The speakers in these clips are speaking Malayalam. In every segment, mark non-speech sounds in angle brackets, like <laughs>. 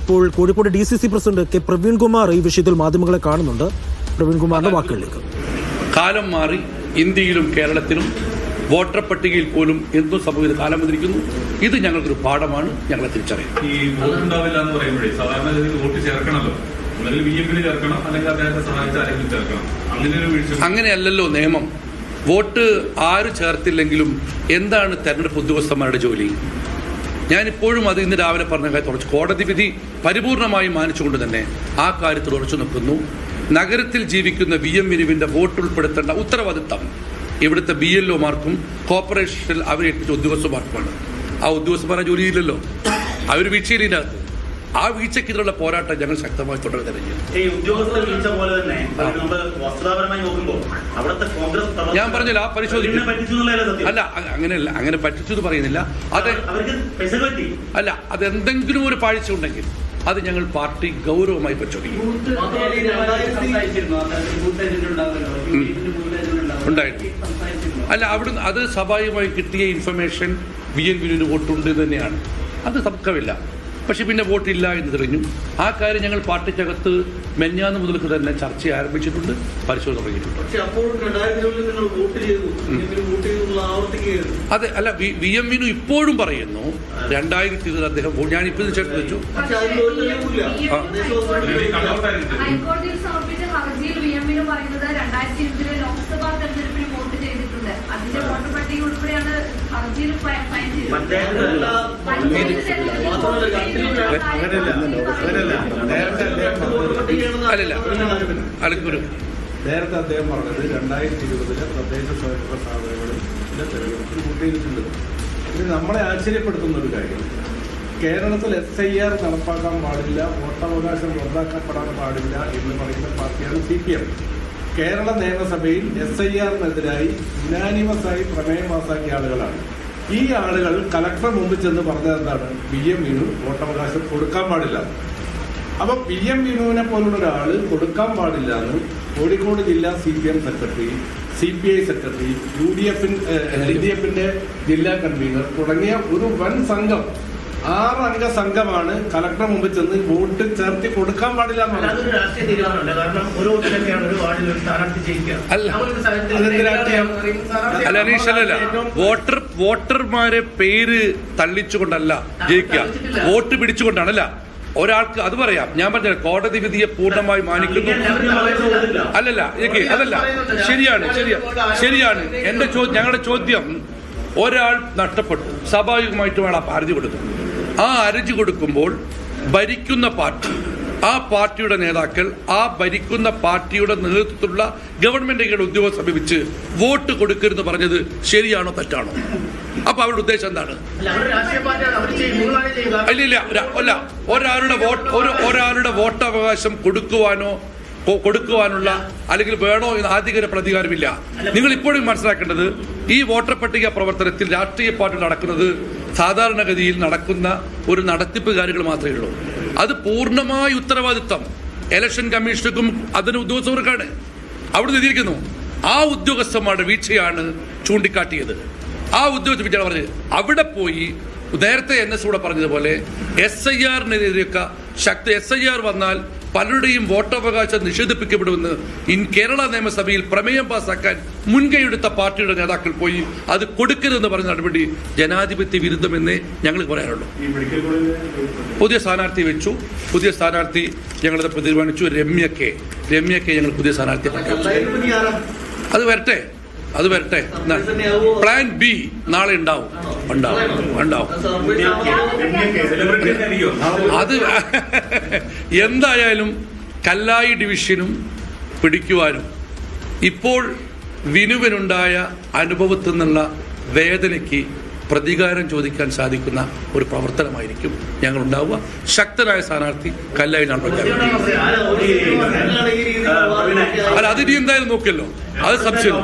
ഇപ്പോൾ Kozhikode D C C president K Praveenkumar ഈ വിഷയത്തിൽ മാധ്യമങ്ങളെ കാണുന്നുണ്ട്. പ്രവീൺകുമാറിന്റെ വാക്കുകളിലേക്ക്. കാലം മാറി ഇന്ത്യയിലും കേരളത്തിലും വോട്ടർ പട്ടികയിൽ പോലും എന്തും സംഭവിച്ച കാലം വന്നിരിക്കുന്നു. ഇത് ഞങ്ങൾക്കൊരു പാഠമാണ്. ഞങ്ങളെ തിരിച്ചറിയാം. ഈ വോട്ട് ഉണ്ടാവില്ല എന്ന് പറയുമ്പോഴേ സാധാരണ വോട്ട് ചേർക്കണമല്ലോ. അങ്ങനെയല്ലല്ലോ നിയമം. വോട്ട് ആര് ചേർത്തില്ലെങ്കിലും എന്താണ് തെരഞ്ഞെടുപ്പ് ഉദ്യോഗസ്ഥന്മാരുടെ ജോലി? ഞാനിപ്പോഴും അത് ഇന്ന് രാവിലെ പറഞ്ഞ കാര്യത്തിൽ ഉറച്ചു കോടതി വിധി പരിപൂർണമായും മാനിച്ചുകൊണ്ട് തന്നെ ആ കാര്യത്തിൽ ഉറച്ചു നിൽക്കുന്നു. നഗരത്തിൽ ജീവിക്കുന്ന വി എം വിനുവിന്റെ വോട്ട് ഉൾപ്പെടുത്തേണ്ട ഉത്തരവാദിത്തം ഇവിടുത്തെ ബി എൽ ഒമാർക്കും കോർപ്പറേഷനിൽ അവരേൽപ്പിച്ച ഉദ്യോഗസ്ഥന്മാർക്കുമാണ്. ആ ഉദ്യോഗസ്ഥന്മാരെ ജോലിയില്ലല്ലോ. അവർ വീഴ്ചയിലിനകത്ത് ആ വീഴ്ചക്കെതിരെയുള്ള പോരാട്ടം ഞങ്ങൾ ശക്തമായി തുടരുക തന്നെ ചെയ്യും ഈ ഉദ്യോഗസ്ഥരെ വിളിച്ച പോലെ തന്നെ നമ്മൾ വസ്തുതാപരമായി നോക്കുമ്പോൾ അവിടുത്തെ കോൺഗ്രസ് ഞാൻ പറഞ്ഞില്ല ആ പരിശോധിക്കും. അല്ല അങ്ങനെയല്ല അങ്ങനെ പറ്റിച്ചു എന്ന് പറയുന്നില്ല. അത് അല്ല അതെന്തെങ്കിലും ഒരു പാഴ്ച ഉണ്ടെങ്കിൽ അത് ഞങ്ങൾ പാർട്ടി ഗൗരവമായി പരിശോധിക്കും ഉണ്ടായിരുന്നു. അല്ല അവിടുന്ന് അത് സ്വാഭാവികമായി കിട്ടിയ ഇൻഫർമേഷൻ വി എൻ വിനുവിന് വോട്ടുണ്ട് തന്നെയാണ്. അത് തർക്കമില്ല പക്ഷെ പിന്നെ വോട്ടില്ല എന്ന് തെളിഞ്ഞു. ആ കാര്യം ഞങ്ങൾ പാർട്ടിക്കകത്ത് മെഞ്ഞാന്ന് മുതൽക്ക് തന്നെ ചർച്ച ആരംഭിച്ചിട്ടുണ്ട് പരിശോധന തുടങ്ങിയിട്ടുണ്ട്. അതെ അല്ല വി എം വിനു ഇപ്പോഴും പറയുന്നു രണ്ടായിരത്തി ഇരുപത് അദ്ദേഹം ഞാനിപ്പോൾ ചേർത്ത് വെച്ചു. ഹൈക്കോടതിയിൽ സമർപ്പിച്ച ഹർജിയിൽ വി എമ്മിന് പറയുന്നത് രണ്ടായിരത്തി ഇരുപതിലെ ലോക്സഭാ തെരഞ്ഞെടുപ്പിൽ വോട്ട് ചെയ്തിട്ടുണ്ട് അതിന്റെ വോട്ടർ പട്ടിക ഉൾപ്പെടെയാണ് ഹർജിയിൽ ഫ- ഫയൽ ചെയ്തത് മറ്റേ ഹൈക്കോടതി തെരഞ്ഞെടുപ്പിൽ വോട്ട് ചെയ്തിട്ടുള്ള നേരത്തെ അദ്ദേഹം പറഞ്ഞത് രണ്ടായിരത്തി ഇരുപതിലെ തദ്ദേശ സ്വയംഭരണ സ്ഥാപനങ്ങളിൽ തെരഞ്ഞെടുപ്പിൽ കൂട്ടിയിട്ടുണ്ട് ഇത് നമ്മളെ ആശ്ചര്യപ്പെടുത്തുന്ന ഒരു കാര്യം കേരളത്തിൽ എസ് ഐ ആർ നടപ്പാക്കാൻ പാടില്ല വോട്ടവകാശം റദ്ദാക്കപ്പെടാൻ പാടില്ല എന്ന് പറയുന്ന പാർട്ടിയാണ് സി പി എം കേരള നിയമസഭയിൽ എസ് ഐ ആറിനെതിരായി യുനാനിമസായി പ്രമേയം പാസാക്കിയ ആളുകളാണ്. ഈ ആളുകൾ കലക്ടറെ മുമ്പിൽ ചെന്ന് പറഞ്ഞത് എന്താണ്? ബി എം വിനു വോട്ടവകാശം കൊടുക്കാൻ പാടില്ല. അപ്പൊ പി എം വിനുവിനെ പോലുള്ള ഒരാൾ കൊടുക്കാൻ പാടില്ല എന്ന് കോഴിക്കോട് ജില്ലാ C P M secretary C P I secretary U D എഫിൻ L D എഫിന്റെ ജില്ലാ കൺവീനർ തുടങ്ങിയ ഒരു വൻ സംഘം ആറ് അംഗ സംഘമാണ് കലക്ടർ മുമ്പിൽ ചെന്ന് വോട്ട് ചേർത്തി കൊടുക്കാൻ പാടില്ല അതൊരു രാഷ്ട്രീയ തീരുമാനമല്ല. കാരണം ഒരു വോട്ടിലൊക്കെയാണ് ഒരു വാർഡിൽ ഒരു സ്ഥാനാർത്ഥി ജയിക്കുക. അല്ല. അനീഷ് അല്ലല്ല വോട്ടർ വോട്ടർമാരെ പേര് തള്ളിച്ചുകൊണ്ടല്ല ജയിക്കുക. വോട്ട് പിടിച്ചുകൊണ്ടാണ് അല്ല. ഒരാൾക്ക് അത് പറയാം. ഞാൻ പറഞ്ഞ കോടതി വിധിയെ പൂർണമായി മാനിക്കുന്നു. അല്ലല്ല അതല്ല. ശരിയാണ് ശരിയാ ശരിയാണ് എന്റെ ചോദ്യം ഞങ്ങളുടെ ചോദ്യം ഒരാൾ നഷ്ടപ്പെട്ടു. സ്വാഭാവികമായിട്ടും അയാൾ ആ പരാതി കൊടുത്തു. ആ അരച്ചു കൊടുക്കുമ്പോൾ ഭരിക്കുന്ന പാർട്ടി ആ പാർട്ടിയുടെ നേതാക്കൾ ആ ഭരിക്കുന്ന പാർട്ടിയുടെ നേതൃത്വത്തിലുള്ള ഗവൺമെന്റുകളുടെ ഉദ്യോഗസ്ഥ സമീപിച്ച് വോട്ട് കൊടുക്കരുത് പറഞ്ഞത് ശരിയാണോ തെറ്റാണോ? അപ്പൊ അവരുടെ ഉദ്ദേശം എന്താണ്? ഇല്ല ഇല്ല അല്ല ഒരാളുടെ വോട്ട് ഒരു ഒരാളുടെ വോട്ടവകാശം കൊടുക്കുവാനോ കൊടുക്കുവാനുള്ള അല്ലെങ്കിൽ വേണോ എന്ന് ആധികാര പ്രതികാരമില്ല. നിങ്ങൾ ഇപ്പോഴും മനസ്സിലാക്കേണ്ടത് ഈ വോട്ടർ പട്ടിക പ്രവർത്തനത്തിൽ രാഷ്ട്രീയ പാർട്ടി നടക്കുന്നത് സാധാരണഗതിയിൽ നടക്കുന്ന ഒരു നടത്തിപ്പ് കാര്യങ്ങൾ മാത്രമേ ഉള്ളൂ. അത് പൂർണമായ ഉത്തരവാദിത്തം ഇലക്ഷൻ കമ്മീഷനുക്കും അതിന് ഉദ്യോഗസ്ഥർക്കാണ്. അവിടെ എഴുതിയിരിക്കുന്നു ആ ഉദ്യോഗസ്ഥന്മാരുടെ വീഴ്ചയാണ് ചൂണ്ടിക്കാട്ടിയത്. ആ ഉദ്യോഗസ്ഥ പറഞ്ഞത്. അവിടെ പോയി നേരത്തെ എൻ എസ് കൂടെ പറഞ്ഞതുപോലെ എസ് ഐ ആറിനെതിരെയൊക്കെ ശക്തി എസ് ഐ ആർ വന്നാൽ പലരുടെയും വോട്ടവകാശം നിഷേധിപ്പിക്കപ്പെടുമെന്ന് ഇൻ കേരള നിയമസഭയിൽ പ്രമേയം പാസാക്കാൻ മുൻകൈയെടുത്ത പാർട്ടിയുടെ നേതാക്കൾ പോയി അത് കൊടുക്കരുതെന്ന് പറഞ്ഞ നടപടി ജനാധിപത്യ വിരുദ്ധമെന്നേ ഞങ്ങൾ പറയാനുള്ളൂ പുതിയ സ്ഥാനാർത്ഥി വെച്ചു. പുതിയ സ്ഥാനാർത്ഥി ഞങ്ങളത് തീരുമാനിച്ചു. രമ്യക്കെ രമ്യക്കെ ഞങ്ങൾ പുതിയ സ്ഥാനാർത്ഥി അത് വരട്ടെ. അത് വരട്ടെ. പ്ലാൻ ബി നാളെ ഉണ്ടാവും. ഉണ്ടാവും ഉണ്ടാവും. അത് <laughs> എന്തായാലും കല്ലായി ഡിവിഷനും പിടിക്കുവാനും ഇപ്പോൾ വിനുവിനുണ്ടായ അനുഭവത്തിൽ നിന്നുള്ള വേദനയ്ക്ക് പ്രതികാരം ചോദിക്കാൻ സാധിക്കുന്ന ഒരു പ്രവർത്തനമായിരിക്കും ഞങ്ങൾ ഉണ്ടാവുക ശക്തരായ സ്ഥാനാർത്ഥി കല്ലായി ഞാൻ അല്ല അതിനി എന്തായാലും നോക്കിയല്ലോ. അത് സംശയം.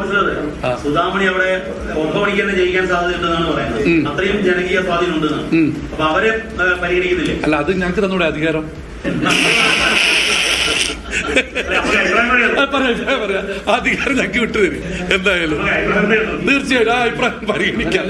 സുധാമണി അവിടെ ഒപ്പമണിക്ക് തന്നെ ജയിക്കാൻ സാധ്യതയുണ്ടെന്നാണ് പറയുന്നത്. ഉം. അത്രയും ജനകീയ സ്വാധീനം ഉണ്ടെന്നാണ്. അപ്പൊ അവരെ പരിഗണിക്കുന്നില്ലേ? അല്ല അത് ഞങ്ങൾക്ക് തന്നൂടെ അധികാരം. <laughs> പറയാം പറയാം അധികാരം ഞങ്ങൾക്ക് വിട്ടുതരും. എന്തായാലും. തീർച്ചയായും ആ അഭിപ്രായം പരിഗണിക്കാം.